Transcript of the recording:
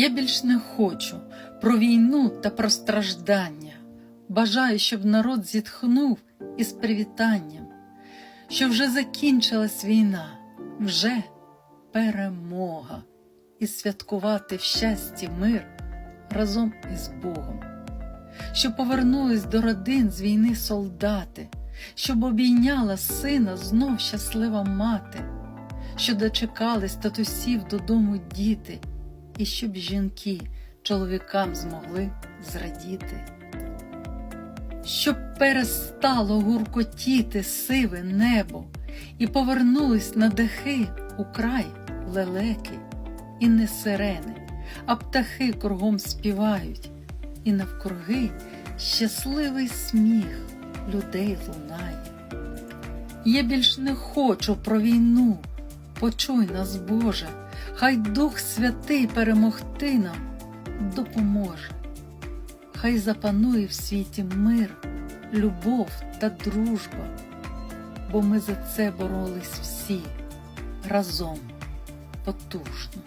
Я більш не хочу про війну та про страждання. Бажаю, щоб народ зітхнув із привітанням, що вже закінчилась війна, вже перемога, і святкувати в щасті мир разом із Богом, що повернулись до родин з війни солдати, щоб обійняла сина знов щаслива мати, що дочекались татусів додому діти, і щоб жінки чоловікам змогли зрадіти. Щоб перестало гуркотіти сиве небо, і повернулись на дахи у край лелеки, і не сирени, а птахи кругом співають, і навкруги щасливий сміх людей лунає. Я більш не хочу про війну, почуй нас, Боже, хай Дух Святий перемогти нам допоможе. Хай запанує в світі мир, любов та дружба, бо ми за це боролись всі разом потужно.